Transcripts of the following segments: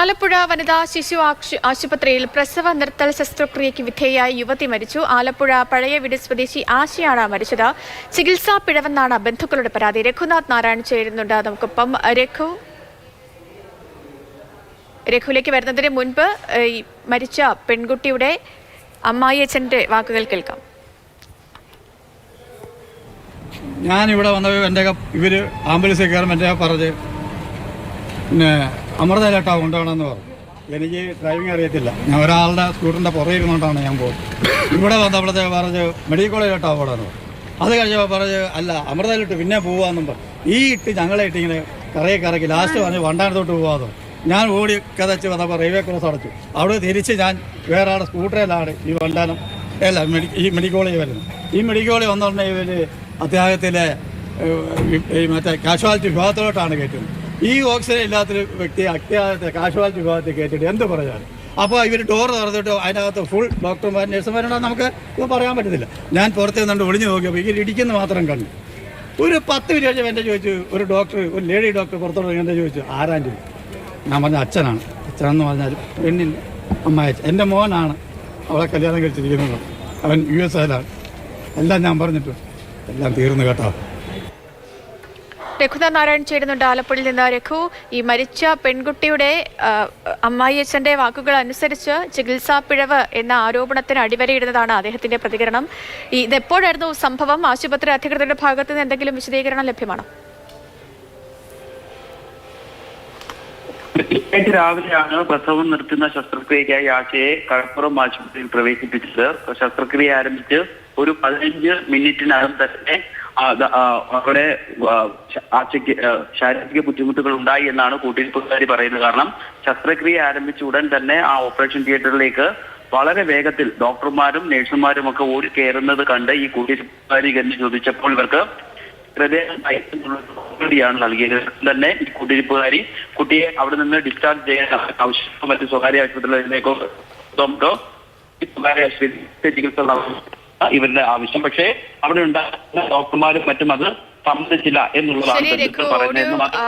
ആലപ്പുഴ വനിതാ ശിശു ആശുപത്രിയിൽ പ്രസവ നിർത്തൽ ശസ്ത്രക്രിയയ്ക്ക് വിധേയായ യുവതി മരിച്ചു. ആലപ്പുഴ പഴയ വീട് സ്വദേശി ആശയാണ് മരിച്ചത്. ചികിത്സാ പിഴവെന്നാണ് ബന്ധുക്കളുടെ പരാതി. രഘുനാഥ് നാരായണൻ ചേരുന്നുണ്ട്. നമുക്കൊപ്പം രഘു രഘുവിലേക്ക് വരുന്നതിന് മുൻപ് മരിച്ച പെൺകുട്ടിയുടെ അമ്മായി അച്ഛന്റെ വാക്കുകൾ കേൾക്കാം. ഞാൻ ഞാനിവിടെ വന്നപ്പോൾ എന്റെ ഇവർ ആംബുലൻസിൽ കയറുമ്പോൾ എന്റെ പറഞ്ഞ് പിന്നെ അമൃതയിലോട്ടാ കൊണ്ടുപോകണമെന്ന് പറഞ്ഞു. എനിക്ക് ഡ്രൈവിംഗ് അറിയത്തില്ല. ഞാൻ ഒരാളുടെ സ്കൂട്ടറിന്റെ പുറകെ ഇരുന്നുകൊണ്ടാണ് ഞാൻ പോകുന്നത് ഇവിടെ വന്നപ്പോഴത്തെ പറഞ്ഞ് മെഡിക്കൽ കോളേജിലോട്ടാ പോകണമെന്ന് പറഞ്ഞു. അത് കഴിഞ്ഞപ്പോൾ പറഞ്ഞ് അല്ല അമൃതയിലോട്ട് പിന്നെ പോകാമെന്നും പറഞ്ഞു. ഈ ഇട്ട് ഞങ്ങളെ ഇട്ട് ഇങ്ങനെ കറയെ കറക്കി ലാസ്റ്റ് പറഞ്ഞ് വണ്ടാനത്തോട്ട് പോവാതെ ഞാൻ ഓടി കഥച്ച് വന്നപ്പോൾ റെയിൽവേ ക്രോസ് അടച്ചു. അവിടെ തിരിച്ച് ഞാൻ വേറെ ആളുടെ സ്കൂട്ടറിലാണ് ഈ വണ്ടാനം അല്ല മെഡി ഈ മെഡിക്കൽ കോളേജ് വരുന്നത് ഈ മെഡിക്കൽ കോളേജ് വന്നോടനെ ഇവർ അദ്ദേഹത്തിലെ ഈ മറ്റേ കാഷ്വാലിറ്റി വിഭാഗത്തിലോട്ടാണ് കയറ്റുന്നത്. ഈ ഓക്സിജൻ ഇല്ലാത്തൊരു വ്യക്തി അത്യാവശ്യത്തെ കാഷ്വാലിറ്റി വിഭാഗത്തിൽ കയറ്റിയിട്ട് എന്ത് പറയാൻ അപ്പോൾ ഇവർ ഡോർ തുറന്നിട്ട് അതിനകത്ത് ഫുൾ ഡോക്ടർമാർ നഴ്സുമാരുണ്ടോ നമുക്ക് ഇപ്പോൾ പറയാൻ പറ്റത്തില്ല. ഞാൻ പുറത്ത് നിന്നുകൊണ്ട് ഒളിഞ്ഞു നോക്കിയപ്പോൾ ഇങ്ങനെ ഇടിക്കുന്ന മാത്രം കണ്ടു. ഒരു പത്ത് മിനിറ്റ് കഴിഞ്ഞപ്പോൾ എന്റെ ചോദിച്ചു ഒരു ഡോക്ടർ ഒരു ലേഡി ഡോക്ടർ പുറത്തോട്ട് എന്റെ ചോദിച്ചു ആരാൻ ചോദിച്ചു ഞാൻ പറഞ്ഞ അച്ഛനാണ്. അച്ഛനെന്ന് പറഞ്ഞാൽ പെണ്ണിന്റെ അമ്മ അച്ഛൻ. എന്റെ മോനാണ് അവളെ കല്യാണം കഴിച്ചിരിക്കുന്നത്. അവൻ യു എസ് എല്ലാം ഞാൻ പറഞ്ഞിട്ടു എല്ലാം തീർന്നു കേട്ടോ. രഘുനാഥ് നാരായൺ ചേരുന്നുണ്ട് ആലപ്പുഴയിൽ നിന്ന്. രഘു ഈ മരിച്ച പെൺകുട്ടിയുടെ ആ, അമ്മായി അച്ഛന്റെ വാക്കുകൾ അനുസരിച്ച് ചികിത്സാ പിഴവ് എന്ന ആരോപണത്തിന് അടിവരയിടുന്നതാണ് അദ്ദേഹത്തിന്റെ പ്രതികരണം. ഇതെപ്പോഴായിരുന്നു സംഭവം? ആശുപത്രി അധികൃതരുടെ ഭാഗത്ത് നിന്ന് എന്തെങ്കിലും വിശദീകരണം ലഭ്യമാണോ? വെള്ളിയാഴ്ച രാവിലെയാണ് പ്രസവം നിർത്തുന്ന ശസ്ത്രക്രിയയ്ക്കായി ആശയെ കടപ്പുറം ആശുപത്രിയിൽ പ്രവേശിപ്പിച്ചത്. ശസ്ത്രക്രിയ ആരംഭിച്ച് ഒരു പതിനഞ്ച് മിനിറ്റിനകം തന്നെ അവിടെ ആശയ്ക്ക് ശാരീരിക ബുദ്ധിമുട്ടുകൾ ഉണ്ടായി എന്നാണ് കൂട്ടിരിപ്പുകാരി പറയുന്നത്. കാരണം ശസ്ത്രക്രിയ ആരംഭിച്ച ഉടൻ തന്നെ ആ ഓപ്പറേഷൻ തിയേറ്ററിലേക്ക് വളരെ വേഗത്തിൽ ഡോക്ടർമാരും നഴ്സുമാരും ഒക്കെ ഓടി കയറുന്നത് കണ്ട് ഈ കൂട്ടിരിപ്പുകാരി എന്ന് ചോദിച്ചപ്പോൾ ഇവർക്ക് ഹൃദയാണ് നൽകിയത് തന്നെ ഈ കുടിയിരിപ്പുകാരി കുട്ടിയെ അവിടെ നിന്ന് ഡിസ്ചാർജ് ചെയ്യാൻ ആവശ്യം മറ്റ് സ്വകാര്യ ആശുപത്രികളിലേക്കോ ഡോക്ടറോ സ്വകാര്യ ആശുപത്രി ചികിത്സ ഇവരുടെ ആവശ്യം. പക്ഷേ അവിടെ ഉണ്ടാകുന്ന ഡോക്ടർമാരും മറ്റും അത്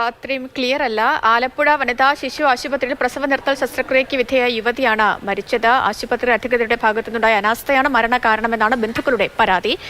അത്രയും ക്ലിയർ അല്ല. ആലപ്പുഴ വനിതാ ശിശു ആശുപത്രിയിൽ പ്രസവ നിർത്തൽ ശസ്ത്രക്രിയയ്ക്ക് വിധേയ യുവതിയാണ് മരിച്ചത്. ആശുപത്രി അധികൃതരുടെ ഭാഗത്തുനിന്നുണ്ടായ അനാസ്ഥയാണ് മരണ കാരണമെന്നാണ് ബന്ധുക്കളുടെ പരാതി.